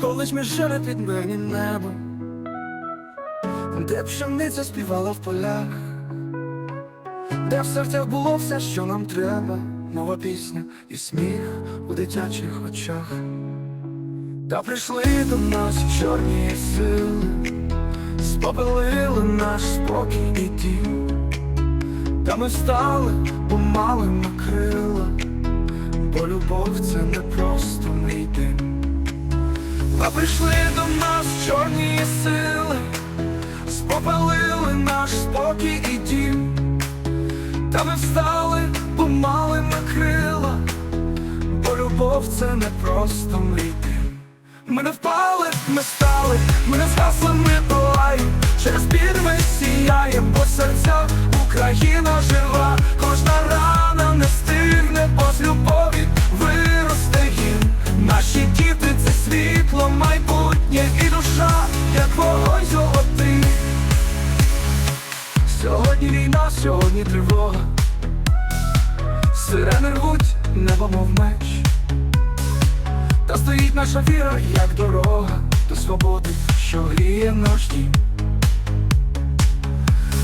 Колись жили під мені небо, де пшениця співала в полях, де в серцях було все, що нам треба, нова пісня і сміх у дитячих очах. Та прийшли до нас чорні сили, спопелили наш спокій і дім. Та ми встали, помали на крила, бо любов це не просто мій дим. Та прийшли до нас чорні сили, спопалили наш спокій і дім. Та ми встали, помали на крила, бо любов це не просто мрій дим. Ми не впали, ми стали, ми не згасли, ми палаємо Через біль ми сіяєм, бо серця Україна жива, тривога. Сирени рвуть, небо мов меч. Та стоїть наша віра, як дорога до свободи, що гріє наш дім.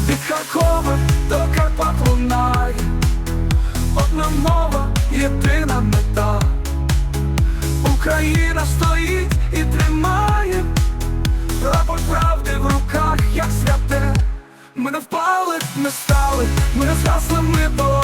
Від Харкова до Карпат лунає Одна мова, єдина мета. Україна стоїть і тримає Прапор правди в руках, як святе. Ми не впали, ми стали, ми не згасли, ми палаємо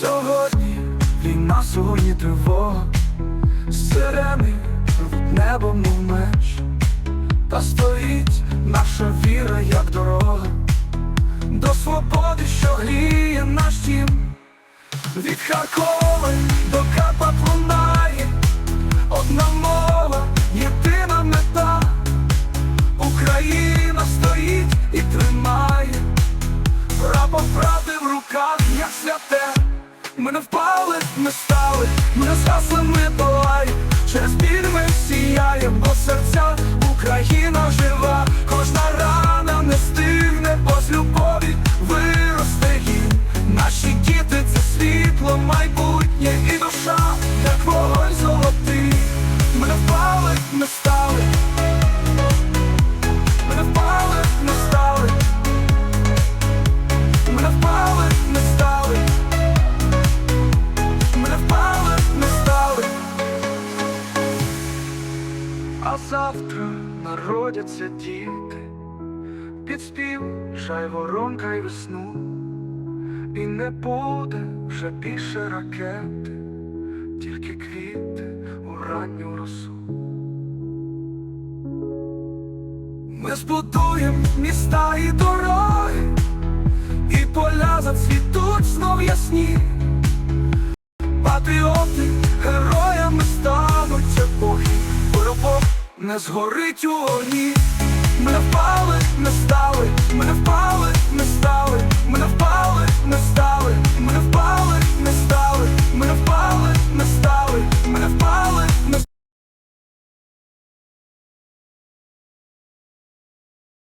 Сьогодні війна, сьогодні тривога, сирени рвуть небо, мов меч, та стоїть наша віра, як дорога, до свободи, що гріє наш дім. Від Харкова до Капа лунає Ми не впали, ми стали, ми не згасли, ми палаємо Через біль ми сіяєм, бо серця Україна жива, кожна рана не стигне, бо з любові виросте гін. Наші діти це світло, майбутнє завтра народяться діти, під спів жайворонка й весну, і не буде вже більше ракети, тільки квіти у ранню росу. Ми збудуємо міста і дороги, і поля зацвітуть знов ясні. Патріоти не згорить у огні. Ми впали,